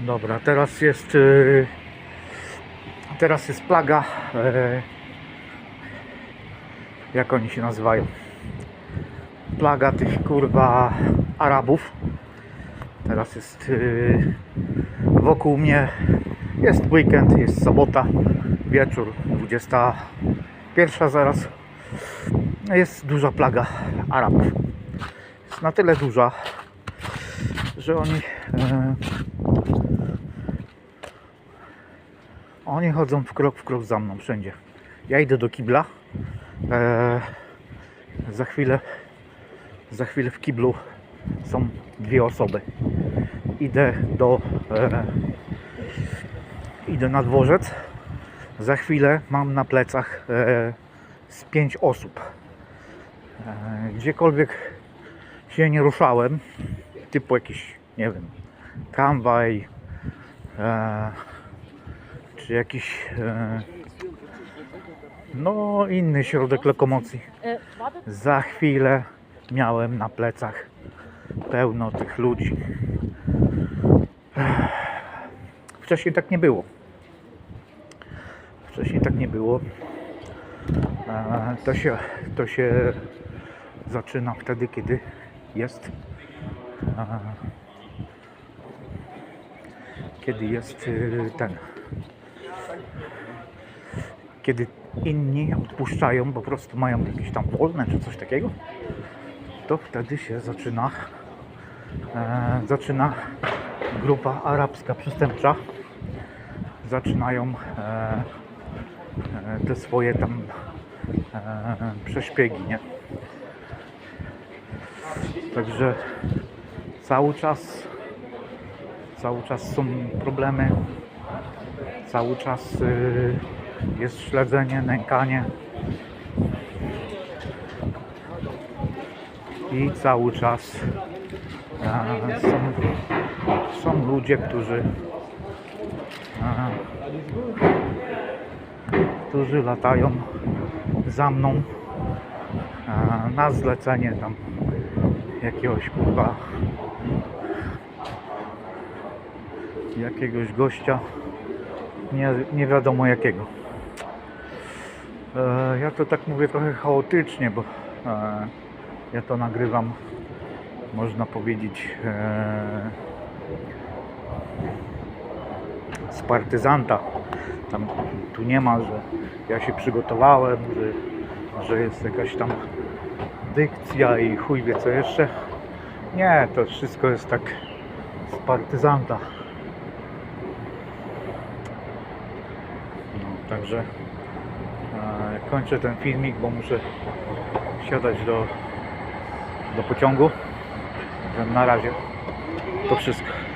Dobra, teraz jest y, teraz jest plaga e, jak oni się nazywają? Plaga tych kurwa Arabów. Teraz jest y, wokół mnie jest weekend, jest sobota wieczór, 21 zaraz. Jest duża plaga Arabów. Jest na tyle duża że oni e, Oni chodzą w krok w krok za mną wszędzie. Ja idę do kibla. E, za chwilę za chwilę w kiblu są dwie osoby. Idę do e, idę na dworzec. Za chwilę mam na plecach e, z pięć osób. E, gdziekolwiek się nie ruszałem, typu jakiś, nie wiem, tramwaj, czy jakiś e, no inny środek lokomocji. Za chwilę miałem na plecach pełno tych ludzi. Wcześniej tak nie było. Wcześniej tak nie było. To się, to się zaczyna wtedy, kiedy jest kiedy jest y, ten kiedy inni odpuszczają, po prostu mają jakieś tam wolne czy coś takiego, to wtedy się zaczyna e, zaczyna grupa arabska przestępcza zaczynają e, e, te swoje tam e, prześpiegi, nie? Także cały czas cały czas są problemy cały czas y, jest śledzenie, nękanie. I cały czas są, są ludzie, którzy którzy latają za mną na zlecenie tam jakiegoś kurwa jakiegoś gościa nie, nie wiadomo jakiego. E, ja to tak mówię trochę chaotycznie, bo e, ja to nagrywam, można powiedzieć, e, z partyzanta. Tam, tu nie ma, że ja się przygotowałem, że, że jest jakaś tam dykcja i chuj wie co jeszcze. Nie, to wszystko jest tak z partyzanta. No, także kończę ten filmik, bo muszę siadać do, do pociągu. Na razie to wszystko.